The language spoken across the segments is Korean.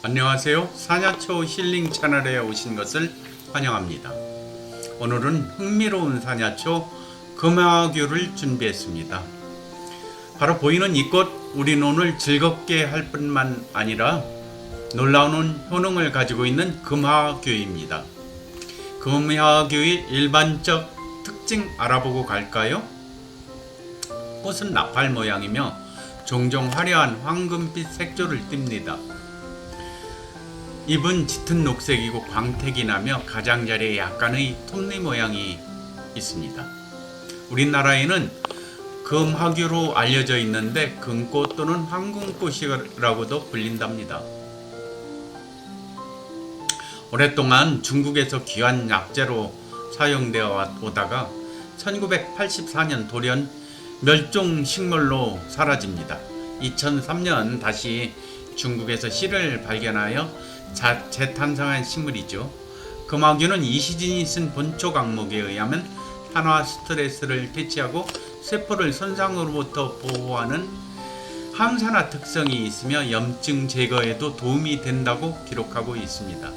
안녕하세요. 사냐초 힐링 채널에 오신 것을 환영합니다. 오늘은 흥미로운 사냐초 금화교를 준비했습니다. 바로 보이는 이꽃 우리는 오늘 즐겁게 할 뿐만 아니라 놀라운 효능을 가지고 있는 금화교입니다. 금화교의 일반적 특징 알아보고 갈까요? 꽃은 나팔 모양이며 종종 화려한 황금빛 색조를 띱니다. 잎은 짙은 녹색이고 광택이 나며 가장자리에 약간의 톱니 모양이 있습니다. 우리나라에는 금화교로 알려져 있는데 금꽃 또는 황금꽃이라고도 불린답니다. 오랫동안 중국에서 귀한 약재로 사용되어 오다가 1984년 돌연 멸종 식물로 사라집니다. 2003년 다시 중국에서 씨를 발견하여 자, 재탄생한 식물이죠. 금화균은 이시진이 쓴 본초 강목에 의하면 탄화 스트레스를 퇴치하고 세포를 손상으로부터 보호하는 항산화 특성이 있으며 염증 제거에도 도움이 된다고 기록하고 있습니다.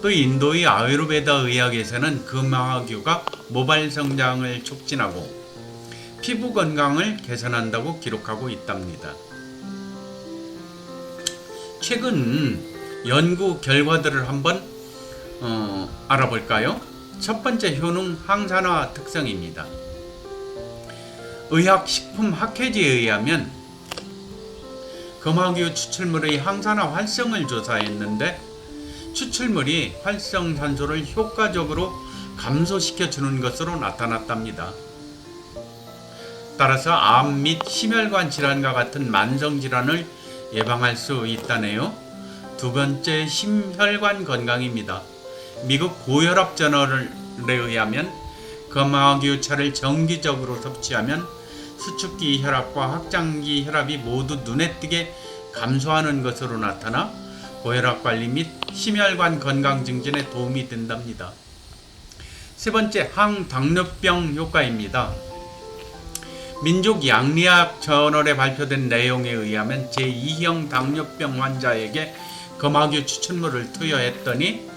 또 인도의 아유르베다 의학에서는 금화규가 모발 성장을 촉진하고 피부 건강을 개선한다고 기록하고 있답니다. 최근 연구 결과들을 한번 어, 알아볼까요? 첫 번째 효능 항산화 특성입니다. 의학식품학회지에 의하면 금화규 추출물의 항산화 활성을 조사했는데 추출물이 활성산소를 효과적으로 감소시켜 주는 것으로 나타났답니다. 따라서 암 및 심혈관 질환과 같은 만성 질환을 예방할 수 있다네요. 두 번째 심혈관 건강입니다. 미국 고혈압 저널에 의하면 금화규차를 정기적으로 섭취하면 수축기 혈압과 확장기 혈압이 모두 눈에 띄게 감소하는 것으로 나타나 고혈압 관리 및 심혈관 건강 증진에 도움이 된답니다. 세 번째 항당뇨병 효과입니다. 민족 양리학 저널에 발표된 내용에 의하면 제2형 당뇨병 환자에게 금화규 추출물을 투여했더니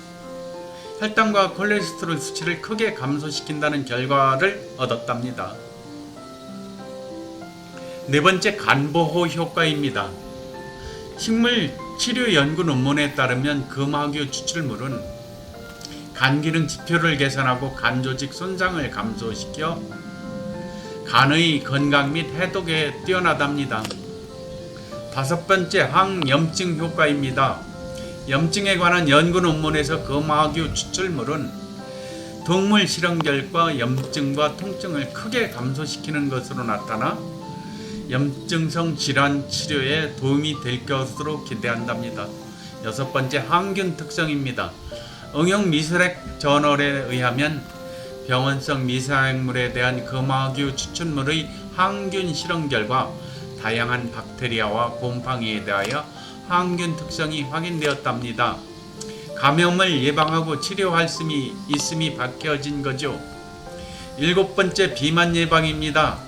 혈당과 콜레스테롤 수치를 크게 감소시킨다는 결과를 얻었답니다. 네 번째 간보호 효과입니다. 식물 치료 연구 논문에 따르면 금화규 추출물은 간 기능 지표를 개선하고 간 조직 손상을 감소시켜 간의 건강 및 해독에 뛰어나답니다. 다섯 번째 항염증 효과입니다. 염증에 관한 연구 논문에서 금화규 추출물은 동물 실험 결과 염증과 통증을 크게 감소시키는 것으로 나타나 염증성 질환 치료에 도움이 될 것으로 기대한답니다. 여섯 번째 항균 특성입니다. 응용 미술학 저널에 의하면 병원성 미생물에 대한 금화규 추출물의 항균 실험 결과 다양한 박테리아와 곰팡이에 대하여 항균 특성이 확인되었답니다. 감염을 예방하고 치료할 수이 있음이 밝혀진 거죠. 일곱 번째 비만 예방입니다.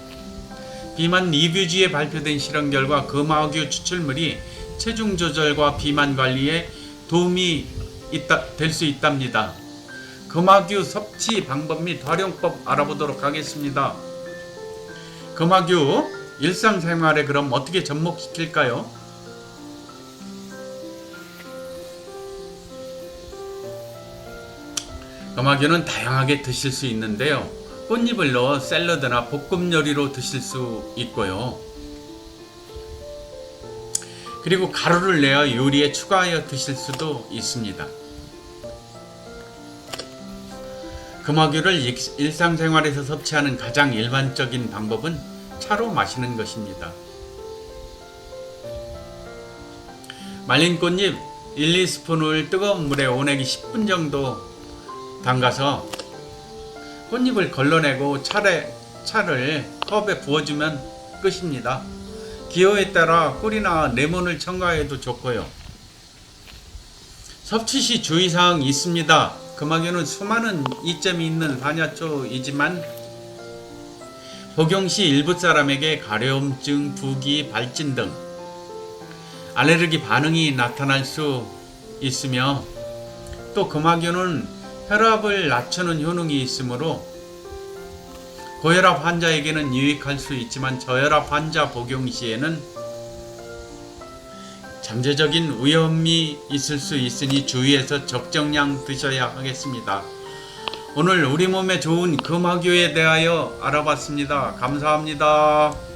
비만 리뷰지에 발표된 실험 결과 금화규 추출물이 체중 조절과 비만 관리에 도움이 될 수 있답니다. 금화규 섭취 방법 및 활용법 알아보도록 하겠습니다. 금화규 일상생활에 그럼 어떻게 접목시킬까요? 금화규는 다양하게 드실 수 있는데요. 꽃잎을 넣어 샐러드나 볶음 요리로 드실 수 있고요. 그리고 가루를 내어 요리에 추가하여 드실 수도 있습니다. 금화규를 일상생활에서 섭취하는 가장 일반적인 방법은 차로 마시는 것입니다. 말린 꽃잎 1, 2스푼을 뜨거운 물에 오내기 10분 정도 담가서 꽃잎을 걸러내고 차례, 차를 컵에 부어주면 끝입니다. 기호에 따라 꿀이나 레몬을 첨가해도 좋고요. 섭취 시 주의사항 있습니다. 금화교는 수많은 이점이 있는 한야초이지만 복용 시 일부 사람에게 가려움증, 부기, 발진 등 알레르기 반응이 나타날 수 있으며 또 금화균은 혈압을 낮추는 효능이 있으므로 고혈압 환자에게는 유익할 수 있지만 저혈압 환자 복용 시에는 잠재적인 위험이 있을 수 있으니 주의해서 적정량 드셔야 하겠습니다. 오늘 우리 몸에 좋은 금화교에 대하여 알아봤습니다. 감사합니다.